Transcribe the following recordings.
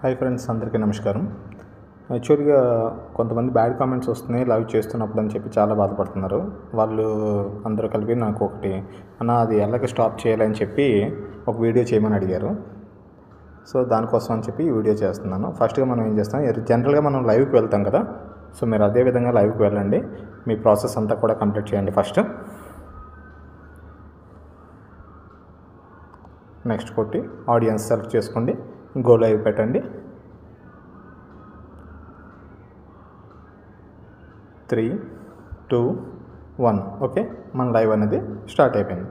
Hi friends అందరికీ నమస్కారం. యాక్చువల్గా కొంతమంది బ్యాడ్ కామెంట్స్ వస్తున్నాయి లైవ్ చేస్తున్నప్పుడు అని చెప్పి చాలా బాధపడుతున్నారు. వాళ్ళు అందరూ కలిపి నాకు ఒకటి అన్న అది ఎలాగ స్టాప్ చేయాలని చెప్పి ఒక వీడియో చేయమని అడిగారు. సో దానికోసం అని చెప్పి వీడియో చేస్తున్నాను. ఫస్ట్గా మనం ఏం చేస్తాం జనరల్గా మనం లైవ్కి వెళ్తాం కదా. సో మీరు అదే విధంగా లైవ్కి వెళ్ళండి. మీ ప్రాసెస్ అంతా కూడా కంప్లీట్ చేయండి ఫస్ట్. నెక్స్ట్ కొట్టి ఆడియన్స్ సెలెక్ట్ చేసుకోండి. గో లైవ్ పెట్టండి. Three two one. ఓకే? మన లైవ్ అనేది స్టార్ట్ అయిపోయింది.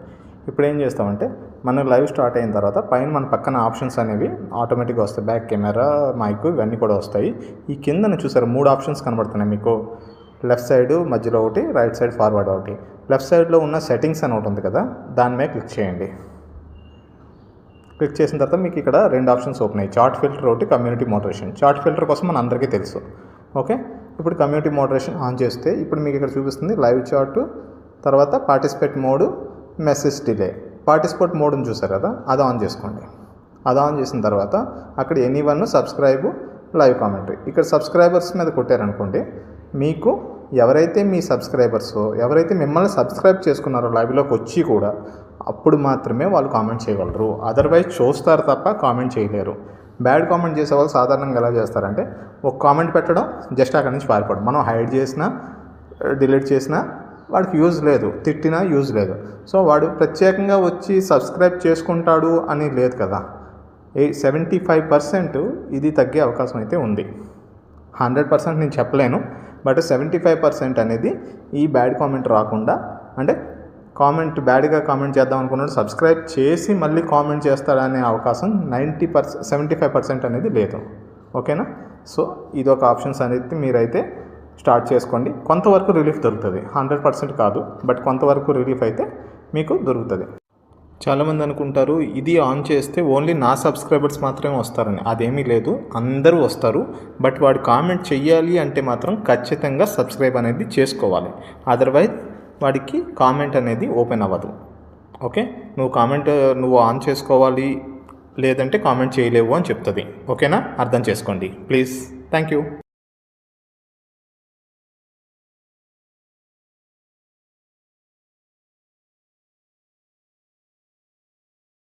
ఇప్పుడు ఏం చేస్తామంటే మన లైవ్ స్టార్ట్ అయిన తర్వాత పైన మన పక్కన ఆప్షన్స్ అనేవి ఆటోమేటిక్గా వస్తాయి. బ్యాక్ కెమెరా మైక్ ఇవన్నీ కూడా వస్తాయి. ఈ కిందన చూసారు మూడు ఆప్షన్స్ కనబడుతున్నాయి మీకు. లెఫ్ట్ సైడ్ మధ్యలో ఒకటి రైట్ సైడ్ ఫార్వర్డ్ ఒకటి. లెఫ్ట్ సైడ్లో ఉన్న సెట్టింగ్స్ అని ఒకటి ఉంది కదా దాని మీద క్లిక్ చేయండి. క్లిక్ చేసిన తర్వాత మీకు ఇక్కడ రెండు ఆప్షన్స్ ఓపెన్ అయ్యాయి. చార్ట్ ఫిల్టర్ ఒకటి కమ్యూనిటీ మోడరేషన్. చార్ట్ ఫిల్టర్ కోసం మన అందరికీ తెలుసు. ఓకే? ఇప్పుడు కమ్యూనిటీ మోడరేషన్ ఆన్ చేస్తే ఇప్పుడు మీకు ఇక్కడ చూపిస్తుంది లైవ్ చార్ట్ తర్వాత participate mode message delay. Participate మోడ్ని చూసారు కదా? అది ఆన్ చేసుకోండి. అది ఆన్ చేసిన తర్వాత అక్కడ any one subscribe live commentary. ఇక్కడ సబ్స్క్రైబర్స్ మీద కొట్టారనుకోండి మీకు ఎవరైతే మీ సబ్స్క్రైబర్స్ ఎవరైతే మిమ్మల్ని సబ్స్క్రైబ్ చేసుకున్నారో లైవ్లోకి వచ్చి కూడా అప్పుడు మాత్రమే వాళ్ళు కామెంట్ చేయగలరు. అదర్వైజ్ చూస్తారు తప్ప కామెంట్ చేయలేరు. బ్యాడ్ కామెంట్ చేసే వాళ్ళు సాధారణంగా ఎలా చేస్తారంటే ఒక కామెంట్ పెట్టడం జస్ట్ అక్కడి నుంచి పారిపోవడం. మనం హైడ్ చేసినా డిలీట్ చేసినా వాడికి యూజ్ లేదు. తిట్టినా యూజ్ లేదు. సో వాడు ప్రత్యేకంగా వచ్చి సబ్స్క్రైబ్ చేసుకుంటాడు అని లేదు కదా. ఏ సెవెంటీ ఫైవ్ పర్సెంట్ ఇది తగ్గే అవకాశం అయితే ఉంది. హండ్రెడ్ పర్సెంట్ నేను చెప్పలేను. బట్ సెవెంటీ ఫైవ్ పర్సెంట్ అనేది ఈ బ్యాడ్ కామెంట్ రాకుండా అంటే కామెంట్ బ్యాడ్గా కామెంట్ చేద్దాం అనుకున్నాడు. సబ్స్క్రైబ్ చేసి మళ్ళీ కామెంట్ చేస్తాడనే అవకాశం ninety percent seventy five percent అనేది లేదు. ఓకేనా? సో ఇది ఒక ఆప్షన్స్ అనేది మీరైతే స్టార్ట్ చేసుకోండి. కొంతవరకు రిలీఫ్ దొరుకుతుంది. హండ్రెడ్ పర్సెంట్ కాదు. బట్ కొంతవరకు రిలీఫ్ అయితే మీకు దొరుకుతుంది. చాలామంది అనుకుంటారు ఇది ఆన్ చేస్తే ఓన్లీ నా సబ్స్క్రైబర్స్ మాత్రమే వస్తారని. అదేమీ లేదు. అందరూ వస్తారు. బట్ వాడు కామెంట్ చెయ్యాలి అంటే మాత్రం ఖచ్చితంగా సబ్స్క్రైబ్ అనేది చేసుకోవాలి. అదర్వైజ్ వాడికి కామెంట్ అనేది ఓపెన్ అవ్వదు. ఓకే నువ్వు కామెంట్ నువ్వు ఆన్ చేసుకోవాలి లేదంటే కామెంట్ చేయలేవు అని చెప్తుంది. ఓకేనా అర్థం చేసుకోండి. Please thank you